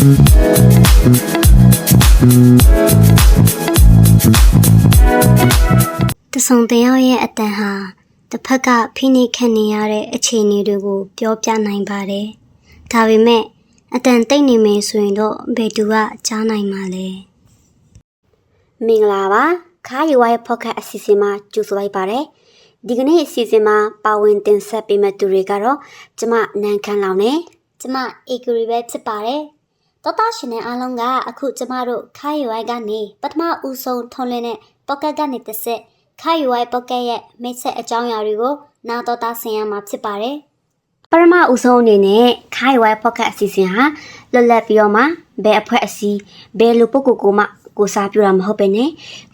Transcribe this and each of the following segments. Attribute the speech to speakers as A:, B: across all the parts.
A: တဆုံတယောက်ရဲ့အတန်ဟာတစ်ဖက်ကဖိနှိပ်ခတ်နေရတဲ့အခြေအနေတွေကိုပြောပြနိုင်ပါတယ်။ဒါပေမဲ့အတန်တိတ်နေမယ်ဆိုရင်တော့ဘယ်သူကကြားနိုင်မှာလဲ။
B: မင်္ဂလာပါခါယူဝိုင်းဖော့ခတ်အစီအစဉ်မှာကြိုဆိုလိုက်ပါတယ်ဒီကနေ့အစီအစဉ်မှာပါဝင်တင်ဆက်ပေးမဲ့သူတွေကတော့ကျမနန်းခမ်းလောင်နဲ့
A: ကျမအေဂရီပဲဖြစ်ပါတယ်။ တောသားရှင်တဲ့အားလုံးကအခုကျမတို့ခိုင်ရွိုင်ကနေပထမဦးဆုံးထုံးလင်းတဲ့ပေါက်ကတ်ကနေတစ်ဆက်ခိုင်ရွိုင်ပေါက်ကတ်ရဲ့မိတ်ဆက်အကြောင်းအရာတွေကိုနားတော်သားဆင်ရမှာဖြစ်ပါတယ်
B: ပရမဦးဆုံးအနေနဲ့ခါယူဝိုင်းဖော့ခတ်အစီအစဉ်ဟာလွတ်လပ်ပြီးတော့မှဘယ်အဖွဲ့အစည်းဘယ်လူပုဂ္ဂိုလ်ကိုမှကိုစားပြုတာမဟုတ်ပဲね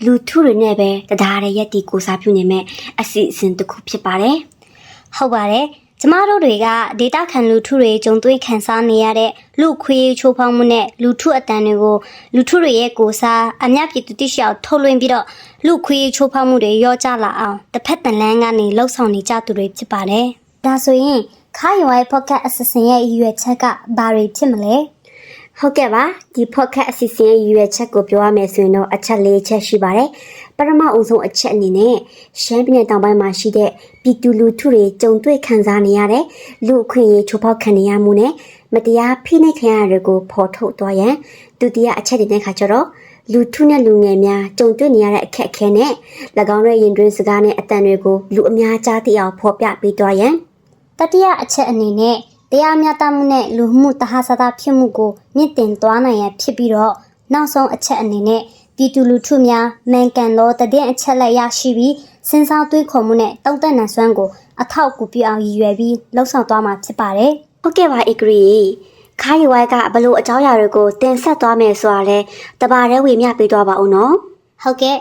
B: လူထုတွေနဲ့ပဲတရားရရက်တီကိုစားပြုနေမဲ့အစီအစဉ်တစ်ခုဖြစ်ပါတယ်။
A: ဟုတ်ပါတယ်။ ကျမတို့တွေကဒေတာခံလူထုတွေကြုံတွေ့ခံစားနေရတဲ့လူခွေးချိုးဖောက်မှုနဲ့လူထုအတန်တွေကိုလူထုတွေရဲ့ကိုစားအများပြည်သူတိရှောက်ထုတ်လွှင့်ပြီးတော့လူခွေးချိုးဖောက်မှုတွေရောကြလာအောင်တစ်ဖက်တန်လန်းကနေလှုပ်ဆောင်နေကြသူတွေဖြစ်ပါတယ်။ဒါဆိုရင်ခိုင်ရွိုင်ဖော့ကတ်အစစင်ရဲ့ရည်ရွယ်ချက်ကဘာတွေဖြစ်မလဲ
B: ဟုတ်ကဲ့ပါဒီ podcast အစီအစဉ်ရဲ့ရည်ရွယ်ချက်ကိုပြောရမယ်ဆိုရင်တော့အချက်လေးချက်ရှိပါတယ် ပထမအဦးဆုံးအချက်အနေနဲ့ရှမ်းပြည်နယ်တောင်ပိုင်းမှာရှိတဲ့ပြည်သူလူထုတွေကြုံတွေ့ခံစားနေရတဲ့လူအခွင့်အရေးချိုးဖောက်ခံနေရမှုနဲ့မတရားဖိနှိပ်ခံရတဲ့ကို ဖော်ထုတ်သွားရန်ဒုတိယအချက်တွေနဲ့ခါကျတော့လူထုနဲ့လူငယ်များကြုံတွေ့နေရတဲ့အခက်အခဲနဲ့၎င်းရဲ့ရင်တွင်းစကားနဲ့အတန်တွေကိုလူအများကြားသိအောင်ဖော်ပြပေးသွားရန်
A: တတိယအချက်အနေနဲ့တရားမျှတမှုနဲ့လူမှုတဟဆတာဖြစ်မှုကိုမြင့်တင်သွားနိုင်ရန်ဖြစ်ပြီးတော့နောက်ဆုံးအချက်အနေနဲ့ ပြည်သူလူထုများမှန်ကန်သောတည်တဲ့အချက်လက်ရရှိပြီးစဉ်းစားတွေးခေါ်မှုနဲ့တုံ့တက်နိုင်စွမ်းကိုအထောက်အကူပြုအောင်ရည်ရွယ်ပြီးလှုပ်ဆောင်သွားမှာဖြစ်ပါတယ်
B: ဟုတ်ကဲ့ပါဧကရီခါရီဝိုင်းကဘလို့အကြောင်းအရာတွေကိုတင်ဆက်သွားမယ်ဆိုတာလဲတပါးရဲဝေမျှပေးသွားပါဦးနော်။
A: ဟုတ်ကဲ့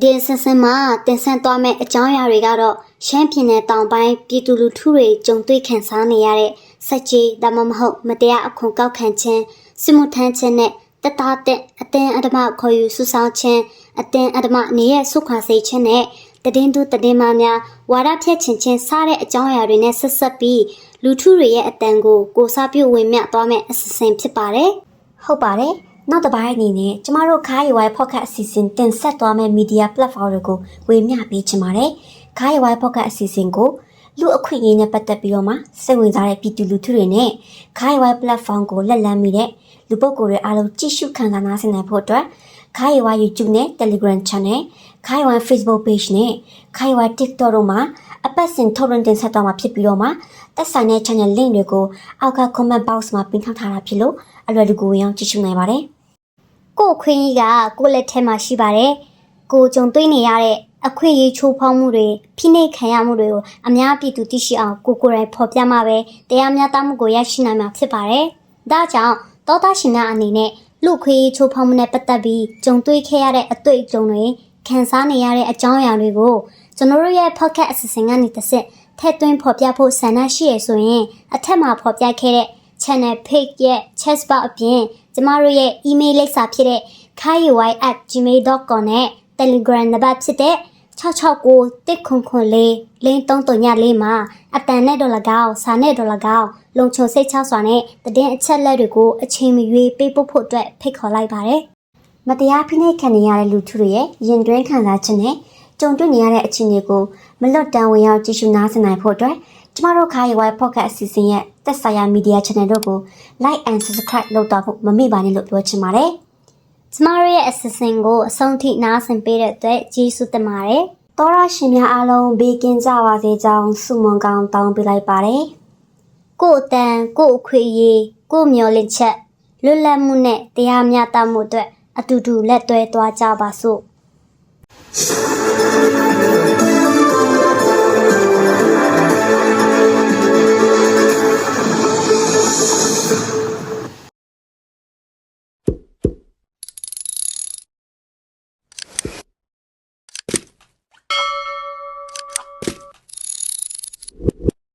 A: ဒီဆင်စင်မှာတင်ဆက်သွားမယ့်အကြောင်းအရာတွေကတော့ရှမ်းပြည်နယ်တောင်ပိုင်းပြည်သူလူထုတွေကြုံတွေ့ခံစားနေရတဲ့စက်ကြီးဒါမှမဟုတ်မတရားအခွန်ကောက်ခံခြင်းစစ်မှုထမ်းခြင်းနဲ့ တသားတဲ့အတင်းအဓမ္မခေါ်ယူဆူဆောင်းခြင်းအတင်းအဓမ္မနေရဆုခွာစေခြင်းနဲ့တည်င်းသူတည်င်းမများဝါဒဖြတ်ခြင်းချင်းစားတဲ့အကြောင်းအရာတွေနဲ့ဆက်ဆက်ပြီးလူထုတွေရဲ့အတန်ကိုကိုစားပြုဝင်မြသွားမယ့်အစီအစဉ်ဖြစ်ပါတယ်
B: ဟုတ်ပါတယ်နောက်တစ်ပိုင်းအနေနဲ့ကျမတို့ခါရီဝိုင်း podcast အစီအစဉ်တင်ဆက်သွားမယ့် media platform တွေကိုဝေမျှပေးချင်ပါတယ်ခါရီဝိုင်း podcast အစီအစဉ်ကိုလူအခွင့်အရေးနဲ့ပတ်သက်ပြီးတော့မှစိတ်ဝင်စားတဲ့ပြည်သူလူထုတွေနဲ့ခါရီဝိုင်း platform ကိုလက်လန်းမိတဲ့ လူပုဂ္ဂိုလ်တွေအားလုံးကြည့်ရှုခံစားနားဆင်နိုင်ဖို့အတွက်ခါရီဝိုင်း YouTube နဲ့ Telegram channel ခါရီဝိုင်း Facebook page နဲ့ခါရီဝိုင်း TikTok တို့မှာအပတ်စဉ်ထုတ်လွှင့်တင်ဆက်သွားမှာဖြစ်ပြီးတော့မှသက်ဆိုင်တဲ့ channel link တွေကိုအောက်က comment box မှာပင်ထားထားတာဖြစ်လို့အလွယ်တကူဝင်အောင်ကြည့်ရှုနိုင်ပါတယ်
A: ကို့အခွင့်အရေးကကိုယ့်လက်ထဲမှာရှိပါတယ်။ကိုကြုံတွေ့နေရတဲ့အခွင့်အရေးချိုးဖောက်မှုတွေဖိနှိပ်ခံရမှုတွေကိုအများပြည်သူသိရှိအောင်ကိုကိုယ်တိုင်ဖော်ပြမှပဲတရားမျှတမှုကိုရရှိနိုင်မှာဖြစ်ပါတယ်။ဒါကြောင့် တောသားရှင်များအနေနဲ့လူခွေးချိုးဖောက်မှုနဲ့ပတ်သက်ပြီးကြုံတွေ့ခဲ့ရတဲ့အတွေ့အကြုံတွေခံစားနေရတဲ့အကြောင်းအရာတွေကိုကျွန်တော်တို့ရဲ့ podcast အစီအစဉ်ကနေတစ်ဆင့်ထည့်သွင်းဖော်ပြဖို့ဆန္ဒရှိရဆိုရင်အထက်မှာဖော်ပြခဲ့တဲ့ channel page ရဲ့ chat box အပြင်ကျမတို့ရဲ့ email လိပ်စာဖြစ်တဲ့ kayuy@gmail.com နဲ့ Telegram နံပါတ်ဖြစ်တဲ့ 669-194လင်း3334မှာအတန်နဲ့တော့၎င်းစာနဲ့တော့၎င်းလုံချုံစိတ်ချစွာနဲ့တည်င်းအချက်လက်တွေကိုအချိန်မရွေးပေးပို့ဖို့အတွက်ဖိတ်ခေါ်လိုက်ပါတယ်
B: မတရားဖိနှိပ်ခံနေရတဲ့လူထုတွေရဲ့ရင်တွင်းခံစားချက်နဲ့ကြုံတွေ့နေရတဲ့အခြေအနေကိုမလွတ်တမ်းဝင်ရောက်ကြည့်ရှုနားဆင်နိုင်ဖို့အတွက်ကျမတို့ခါရီဝိုင်း podcast အစီအစဉ်ရဲ့သက်ဆိုင်ရာ media channel တို့ကို like and subscribe လုပ်တော့ဖို့မမေ့ပါနဲ့လို့ပြောချင်ပါတယ်။
A: ကျမတို့ရဲ့အစီအစဉ်ကိုအဆုံးထိနားဆင်ပေးတဲ့အတွက်ကျေးဇူးတင်ပါတယ်။
B: သောရရှင်များအားလုံးဘေးကင်းကြပါစေကြောင်းဆုမွန်ကောင်းတောင်းပေးလိုက်ပါတယ်။
A: ကို့အတန်ကို့အခွေအရေးကို့မျောလင့်ချက်လွတ်လပ်မှုနဲ့တရားမျှတမှုအတွက်အတူတူလက်တွဲသွားကြပါစို့။